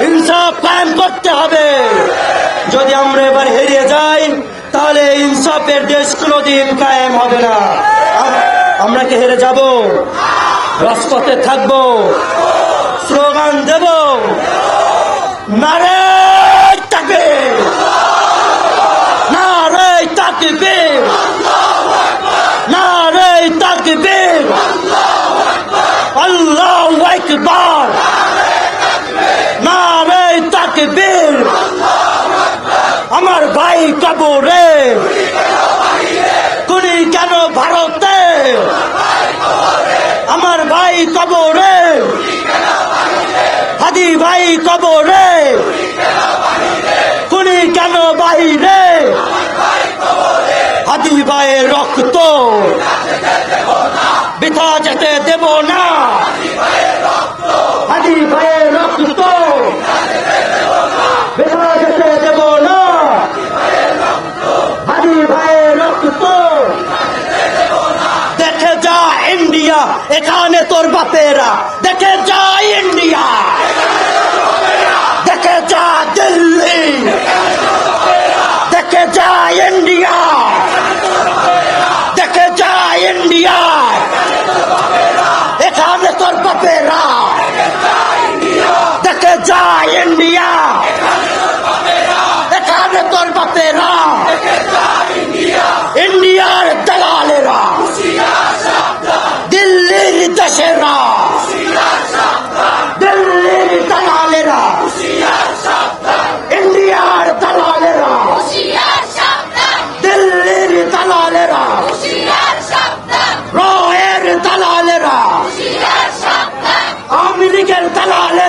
ইনসাফ কায়েম করতে হবে। যদি আমরা এবার হেরিয়ে যাই, তাহলে ইনসাফের দেশ কোনোদিন কায়েম হবে না। আমরা কি হেরে যাব? রাজপথে থাকব। স্লোগান দেব। নারে! ভাই কবরে? কুড়ি কেন ভারতে? আমার ভাই কবরে। হাদি ভাই কবরে। কুড়ি কেন বাহিরে হাদি ভাইয়ের রক্ত বিথা যেতে দেব না। হাদি ভাইয়ের রক্ত বিথা যেতে দেব না হাদি ভাইয়ের রক্ত দেখে যা ইন্ডিয়া এখানে তোর বাপেরা। দেখে যা ইন্ডিয়া। দেখে যা দিল্লি। দেখে যা ইন্ডিয়া। দেখে যা ইন্ডিয়া। এখানে তোর বাপেরা। দেখে যা ইন্ডিয়া। এখানে তোর বাপেরা। দিল্লির না দিল্লির দালালেরা। ইন্ডিয়ার দালালেরা। দিল্লির দালালেরা। রয়ের দালালেরা। আওয়ামী লীগের দালালেরা।